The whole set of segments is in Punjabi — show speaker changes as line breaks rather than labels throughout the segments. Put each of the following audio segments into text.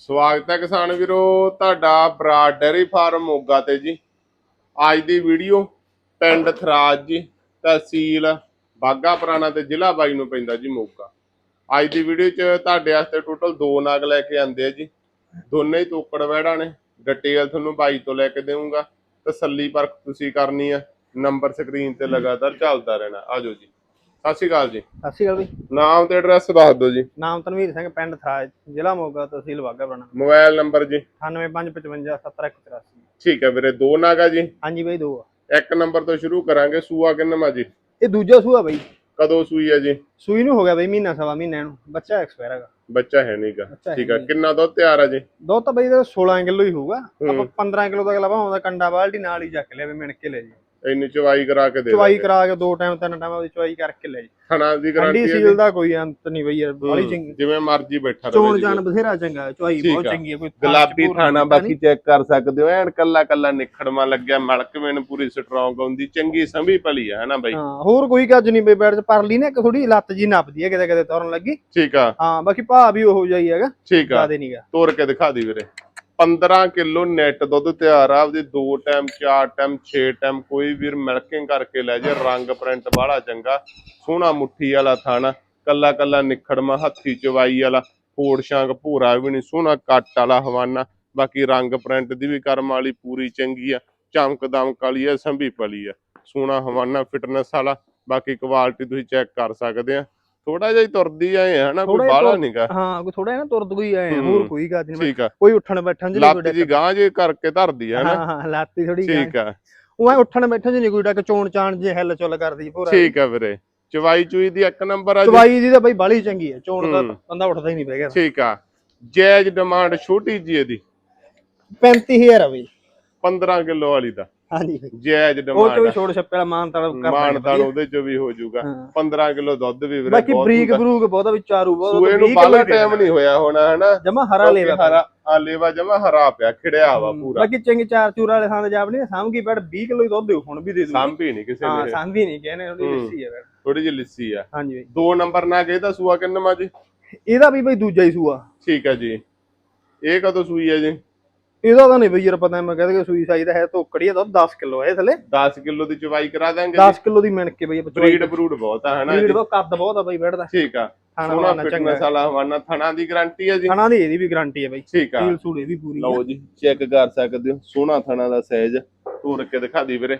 ਸਵਾਗਤ ਹੈ ਕਿਸਾਨ ਵੀਰੋ, ਤੁਹਾਡਾ ਬਰਾਡ ਡੈਰੀ ਫਾਰਮ ਮੋਗਾ ਤੇ ਜੀ। ਅੱਜ ਦੀ ਵੀਡੀਓ ਪਿੰਡ ਥਰਾਜ ਜੀ, ਤਹਿਸੀਲ ਬਾਗਾ ਪੁਰਾਣਾ ਤੇ ਜ਼ਿਲ੍ਹਾ ਬਾਈ ਨੂੰ ਪੈਂਦਾ ਜੀ ਮੋਗਾ। ਅੱਜ ਦੀ ਵੀਡੀਓ 'ਚ ਤੁਹਾਡੇ ਵਾਸਤੇ ਟੋਟਲ ਦੋ ਨਾਗ ਲੈ ਕੇ ਆਂਦੇ ਆ ਜੀ। ਦੋਨੇ ਹੀ ਤੋਕੜ ਵਹਿੜਾ ਨੇ, ਡਿਟੇਲ ਤੁਹਾਨੂੰ ਬਾਈ ਤੋਂ ਲੈ ਕੇ ਦੇਵਾਂਗਾ। ਤਸੱਲੀ ਪਰਖ ਤੁਸੀਂ ਕਰਨੀ ਆ, ਨੰਬਰ ਸਕਰੀਨ ਤੇ ਲਗਾਤਾਰ ਚੱਲਦਾ ਰਹਿਣਾ। ਆਜੋ ਜੀ। ਸਤਿ ਸ਼੍ਰੀ ਅਕਾਲ ਜੀ।
ਸਤਿ ਸ਼੍ਰੀ ਅਕਾਲ ਬਈ।
ਨਾਮ ਤੇ ਐਡਰੈਸ ਦੱਸ ਦਿਓ ਜੀ।
ਨਾਮ ਤਨਵੀਰ ਸਿੰਘ ਪਿੰਡ ਥਰਾਜ ਜ਼ਿਲ੍ਹਾ ਮੋਗਾ ਤਹਿਸੀਲ ਬਾਗਾ ਪੁਰਾਣਾ
ਮੋਬਾਈਲ ਨੰਬਰ ਜੀ।
9855570183
ਠੀਕ ਹੈ ਵੀਰੇ ਦੋ ਨਾਗਾ ਜੀ।
ਹਾਂਜੀ ਬਈ ਦੋ ਆ।
ਇੱਕ ਨੰਬਰ ਤੋਂ ਸ਼ੁਰੂ ਕਰਾਂਗੇ ਸੂਆ ਕਿੰਨਵਾਂ ਜੀ?
ਇਹ ਦੂਜਾ ਸੂਆ ਬਈ।
ਕਦੋਂ ਸੂਈ ਹੈ ਜੀ?
ਸੂਈ ਨੂੰ ਹੋ ਗਿਆ ਬਈ ਮਹੀਨਾ ਸਵਾ ਮਹੀਨੇ ਨੂੰ। ਬੱਚਾ ਐਕਸਪਾਇਰ ਹੈਗਾ।
ਬੱਚਾ ਹੈ ਨਹੀਂਗਾ ਠੀਕ ਹੈ। ਕਿੰਨਾ ਦੁੱਧ ਤਿਆਰ ਹੈ ਜੀ?
ਦੋ ਤਾਂ ਬਈ ਦਾ 16 ਕਿਲੋ ਹੀ ਹੋਊਗਾ। ਆਪਾਂ 15 ਕਿਲੋ ਤੱਕ ਲਵਾਉਂਦਾ ਕੰਡਾ ਬਾਲਟੀ ਨਾਲ ਹੀ ਚੱਕ ਲਿਆ ਵੀ ਮਿਣ ਕੇ ਲੈ ਜੀ।
ਇੰਨੀ ਚਵਾਈ ਕਰਾ ਕੇ ਦੇ
ਚਵਾਈ। ਕਰਾ ਕੇ ਦੋ ਟਾਈਮ ਤਿੰਨ ਟਾਈਮ ਉਹਦੀ ਚਵਾਈ ਕਰਕੇ ਲੈ ਜੀ।
ਥਣਾ ਦੀ ਗਾਰੰਟੀ ਹੈ
ਸੀਲ ਦਾ ਕੋਈ ਅੰਤ ਨਹੀਂ ਬਈ ਯਾਰ ਬਾਲੀ ਚੰਗੀ।
ਜਿਵੇਂ ਮਰਜ਼ੀ ਬੈਠਾ
ਚੋਣ
ਜੀ।
ਜਾਣ ਬਥੇਰਾ ਚੰਗਾ ਚਵਾਈ ਬਹੁਤ। ਚੰਗੀ ਹੈ ਕੋਈ
ਗੁਲਾਬੀ ਥਾਣਾ ਬਾਕੀ ਚੈੱਕ ਕਰ ਸਕਦੇ ਹੋ ਐਨ ਕੱਲਾ ਕੱਲਾ ਨਿਖੜਮਾ ਲੱਗਿਆ ਮਲਕਵੇਨ ਪੂਰੀ ਸਟਰੋਂਗ ਹੁੰਦੀ ਚੰਗੀ ਸੰਭੀ ਭਲੀ ਹੈ ਹਨਾ ਬਾਈ?
ਹਾਂ ਹੋਰ ਕੋਈ ਕੱਜ ਨਹੀਂ ਬਈ ਬੈਠ ਚ ਪਰ ਲਈ ਨਾ ਇੱਕ ਥੋੜੀ ਲੱਤ ਜੀ ਨੱਪਦੀ ਹੈ ਕਿਤੇ ਕਿਤੇ ਤੁਰਨ ਲੱਗੀ।
ਠੀਕ ਆ।
ਹਾਂ ਬਾਕੀ ਭਾਅ ਵੀ ਉਹੋ ਹੀ ਹੈਗਾ
ਠੀਕ ਆ।
ਜ਼ਿਆਦੇ ਨਹੀਂਗਾ
ਤੋੜ ਕੇ ਦਿਖਾ ਦੀ ਵੀਰੇ। 15 ਕਿਲੋ ਨੈਟ ਦੁੱਧ ਤਿਆਰ ਆ, ਆਪਦੀ ਦੋ ਟਾਈਮ ਚਾਰ ਟਾਈਮ ਛੇ ਟਾਈਮ ਕੋਈ ਵੀਰ ਮਿਲਕਿੰਗ ਕਰਕੇ ਲੈ ਜੇ, ਰੰਗ ਪ੍ਰਿੰਟ ਬਾਹਲਾ ਚੰਗਾ, ਸੋਹਣਾ ਮੁੱਠੀ ਵਾਲਾ ਥਾਣਾ, ਕੱਲਾ ਕੱਲਾ ਨਿਖੜਮਾ ਹੱਥੀ ਚਵਾਈ ਵਾਲਾ ਫੋੜ ਸ਼ਾਂਗ ਭੂਰਾ ਵੀ ਨਹੀਂ ਸੋਹਣਾ ਕੱਟ ਵਾਲਾ ਹਵਾਨਾ, ਬਾਕੀ ਰੰਗ ਪ੍ਰਿੰਟ ਦੀ ਵੀ ਕਰਮ ਵਾਲੀ ਪੂਰੀ ਚੰਗੀ ਆ, ਚਮਕ ਦਮਕ ਵਾਲੀ ਆ, ਸੰਭੀ ਪਲੀ ਆ, ਸੋਹਣਾ ਹਵਾਨਾ ਫਿਟਨੈਸ ਵਾਲਾ, ਬਾਕੀ ਕੁਆਲਿਟੀ ਤੁਸੀਂ ਚੈੱਕ ਕਰ ਸਕਦੇ ਆ। ਥੋੜਾ ਜਿਹਾ ਹੀ ਤੁਰਦੀ ਆਏ ਹਨਾ ਕੋਈ
ਜਿਹਾ
ਬਾਹਲਾ ਨਹੀਂਗਾ
ਹਾਂ ਕੋਈ ਥੋੜਾ ਨਾ ਤੁਰਦ ਕੋਈ ਆਏ
ਹੂੰ।
ਹੋਰ ਕੋਈ ਗੱਲ ਨਹੀਂ ਕੋਈ ਉੱਠਣ ਬੈਠਣ ਕੋਈ
ਲੱਤ ਜੀ ਗਾਂ ਜੇ ਕਰਕੇ ਧਰਦੀ ਆ
ਡੱਕ-
ਹਨਾ।
ਹਾਂ ਹਾਂ ਲਾਤੀ ਥੋੜੀ
ਠੀਕ ਆ।
ਉਹ ਉੱਠਣ ਬੈਠਣ ਚ ਨਹੀਂ ਕੋਈ ਡੱਕ ਚੋਣ ਚਾਣ ਜੇ ਹਿੱਲ ਚੁੱਲ ਕਰਦੀ ਪੂਰਾ।
ਠੀਕ ਆ ਵੀਰੇ। ਚਵਾਈ ਚੂਈ ਦੀ ਇੱਕ ਨੰਬਰ ਆ ਜੀ।
ਦਵਾਈ ਦੀ ਤਾਂ ਬਈ ਬਾਲੀ ਚੰਗੀ ਹੈ ਚੋਣ ਦਾ
ਹੂੰ।
ਬੰਦਾ ਉੱਠਦਾ ਹੀ ਨਹੀਂ ਬਹਿ ਗਿਆ।
ਠੀਕ ਆ। ਜਾਇਜ਼ ਡਿਮਾਂਡ ਛੋਟੀ ਜੀ ਇਹਦੀ।
35000 ਆ ਬਈ।
15 ਕਿਲੋ ਵਾਲੀ ਦਾ।
ਹਾਂਜੀ ਬਈ
ਜਾਇਜ਼
ਉਹ ਚ
ਡਿਮਾਂਡ
ਵੀ ਛੋੜ ਛੱਪੇ ਵਾਲਾ ਮਾਨ ਤਾਲ ਕਰ
ਮਾਨ ਤਾਂ ਉਹਦੇ ਚ ਵੀ ਹੋ ਜਾਊਗਾ।
ਹਾਂ।
15 ਕਿਲੋ ਦੁੱਧ ਵੀ ਵੀਰੇ
ਬਾਕੀ ਬਰੀਕ
ਹੁੰਦਾ।
ਬਰੂਕ ਬਹੁਤਾ ਵੀ ਚਾਰੂ ਬਹੁਤ
ਸੂਏ ਨੂੰ ਬਾਲਾ ਟਾਈਮ ਨਹੀਂ ਹੋਇਆ ਹੋਣਾ ਹਨਾ?
ਜਮਾ ਹਰਾ
ਕਿਉਂਕਿ
ਲੇਵਾ
ਹਰਾ ਆ ਲੇਵਾ ਜਮਾ ਹਰਾ ਪਿਆ ਖਿੜਿਆ ਵਾ ਪੂਰਾ।
ਬਾਕੀ ਚੰਗੀ ਚਾਰ ਚੂਰ ਵਾਲੇ ਥਾਂ ਤੇ ਜਾਬ ਨਹੀਂ ਸਾਂਭ ਕੀ ਬੈਠ 20 ਕਿਲੋ ਹੀ ਦੁੱਧ ਦਿਓ ਹੁਣ ਵੀ ਦੇ ਦੂ
ਸਾਂਭੀ ਨਹੀਂ ਕਿਸੇ
ਹਾਂ
ਨੇ
ਸਾਂਭੀ ਨਹੀਂ ਕਹਿੰਦੇ ਉਹਦੀ
ਹੂੰ।
ਲੱਸੀ ਹੈ ਬੈਠ।
ਥੋੜੀ ਜਿਹੀ ਲਿੱਸੀ ਆ।
ਹਾਂਜੀ ਬਈ
ਦੋ ਨੰਬਰ ਨਾ ਗਏ ਤਾਂ ਸੂਆ ਕਿੰਨਾ ਜੀ?
ਇਹਦਾ ਵੀ ਬਈ ਦੂਜਾ ਹੀ ਸੂਆ।
ਠੀਕ ਆ ਜੀ। ਇਹ ਕਦੋਂ ਸੂਈ ਹੈ ਜੀ?
ਇਹਦਾ ਤਾਂ ਨਹੀਂ ਬਈ ਯਾਰ ਪਤਾ ਮੈਂ ਕਹਿੰਦਾ ਕਿ ਸੂਈ ਸਾਈ ਦਾ ਹੈ ਤੋਕੜੀ ਦਾ 10 ਕਿਲੋ ਹੈ ਥੱਲੇ।
10 ਕਿਲੋ ਦੀ ਚਵਾਈ ਕਰਾ ਦਾਂਗੇ
10 ਕਿਲੋ ਦੀ ਮਿਣ ਕੇ ਬਈ
ਬਰੀਡ ਬਰੂਡ ਬਹੁਤ ਆ ਹਨਾ
ਬਰੀਡ
ਇਹਦੀ?
ਦਾ ਕੱਦ ਬਹੁਤ ਆ ਬਈ ਬੈਠਦਾ।
ਠੀਕ ਆ।
ਚੰਗਾ।
ਫਿਟਨੈਸ ਵਾਲਾ ਹਵਾਨਾ ਥਣਾ ਦੀ ਗਾਰੰਟੀ ਹੈ ਜੀ।
ਖਾਣਾ ਦੀ ਇਹਦੀ ਵੀ ਗਾਰੰਟੀ ਹੈ ਬਈ।
ਠੀਕ ਆ।
ਸੀਲ ਸੂਲੇ ਵੀ ਪੂਰੀ
ਲਓ ਜੀ ਚੈੱਕ ਕਰ ਸਕਦੇ ਹੋ। ਸੋਹਣਾ ਥਣਾ ਦਾ ਸਾਈਜ਼ ਤੋੜ ਕੇ ਦਿਖਾ ਦੀ ਵੀਰੇ।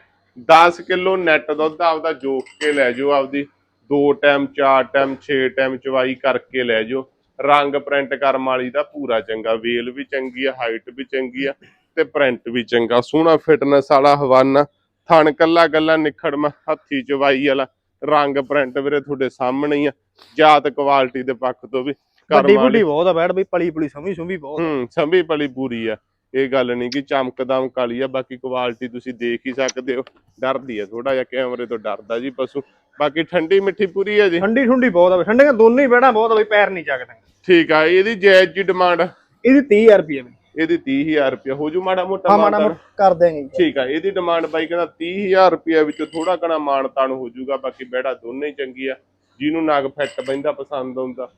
10 ਕਿਲੋ ਨੈਟ ਦੁੱਧ ਆਪਦਾ ਜੋਕ ਕੇ ਲੈ ਜਾਓ ਆਪਦੀ। ਦੋ ਟਾਈਮ ਚਾਰ ਟਾਈਮ 6 ਟਾਈਮ ਚਵਾਈ ਕਰਕੇ ਲੈ ਜਾਓ। ਰੰਗ ਪ੍ਰਿੰਟ ਕਰਮ ਵਾਲੀ ਦਾ ਪੂਰਾ ਚੰਗਾ ਵੇਲ ਵੀ ਚੰਗੀ ਆ ਹਾਈਟ ਵੀ ਚੰਗੀ ਆ ਤੇ ਪ੍ਰਿੰਟ ਵੀ ਚੰਗਾ ਸੋਹਣਾ ਫਿਟਨੈਸ ਵਾਲਾ ਹਵਾਨਾ। ਥਣ ਕੱਲਾ ਗੱਲਾ ਨਿਖੜਮਾ ਹੱਥੀ ਚਵਾਈ ਵਾਲਾ ਰੰਗ ਪ੍ਰਿੰਟ ਵੀਰੇ ਤੁਹਾਡੇ ਸਾਹਮਣੇ ਹੀ ਆ ਜਾਤ ਕੁਆਲਿਟੀ ਦੇ ਪੱਖ ਤੋਂ ਵੀ। ਕਰਮ
ਵੱਡੀ ਬੁੱਢੀ ਬਹੁਤ ਆ ਬੈਠ ਬਈ ਪਲੀ ਪੁਲੀ ਸਮੀ ਸੁਮੀ ਬਹੁਤ।
ਹੂੰ ਸੰਭੀ ਪਲੀ ਪੂਰੀ ਆ। ਇਹ ਗੱਲ ਨਹੀਂ ਕਿ ਚਮਕਦਮ ਕਾਲੀ ਆ ਬਾਕੀ ਕੁਆਲਿਟੀ ਤੁਸੀਂ ਦੇਖ ਹੀ ਸਕਦੇ ਹੋ। ਡਰਦੀ ਆ ਥੋੜਾ ਜਿਹਾ ਕੈਮਰੇ ਤੋਂ ਡਰਦਾ ਜੀ ਪਸ਼ੂ। ਬਾਕੀ ਠੰਡੀ ਮਿੱਠੀ ਪੂਰੀ ਹੈ ਜੀ।
ਠੰਡੀ ਠੁੰਡੀ ਬਹੁਤ ਆ ਠੰਡੀਆਂ ਦੋਨੇ ਹੀ ਬੈਠਾ ਬਹੁਤ ਆ ਬਈ ਪੈਰ ਨਹੀਂ ਚੱਕਦੇ।
ਠੀਕ ਆ ਇਹਦੀ ਜਾਇਜ਼ ਜੀ ਡਿਮਾਂਡ
ਇਹਦੀ 30000 ਰੁਪਏ ਬਈ।
ਇਹਦੀ 30000 ਰੁਪਏ ਹੋ ਜੂ ਮਾੜਾ ਮੋਟਾ
ਹਾਂ ਮਾੜਾ? ਮੋਟਾ ਕਰ ਦੇਂਗੇ।
ਠੀਕ ਆ ਇਹਦੀ ਡਿਮਾਂਡ ਬਾਈ ਕਹਿੰਦਾ 30000 ਰੁਪਏ ਵਿੱਚੋਂ ਥੋੜਾ ਕਣਾ ਮਾਨਤਾਨ ਹੋ ਜੂਗਾ ਬਾਕੀ ਬੈੜਾ ਦੋਨੇ ਹੀ ਚੰਗੀ ਆ। ਜਿਹਨੂੰ ਨਾਗ ਫਿੱਟ ਬੈਂਦਾ ਪਸੰਦ ਆਉਂਦਾ।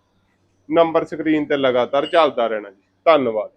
ਨੰਬਰ ਸਕਰੀਨ ਤੇ ਲਗਾਤਾਰ ਚੱਲਦਾ ਰਹਿਣਾ ਜੀ। ਧੰਨਵਾਦ।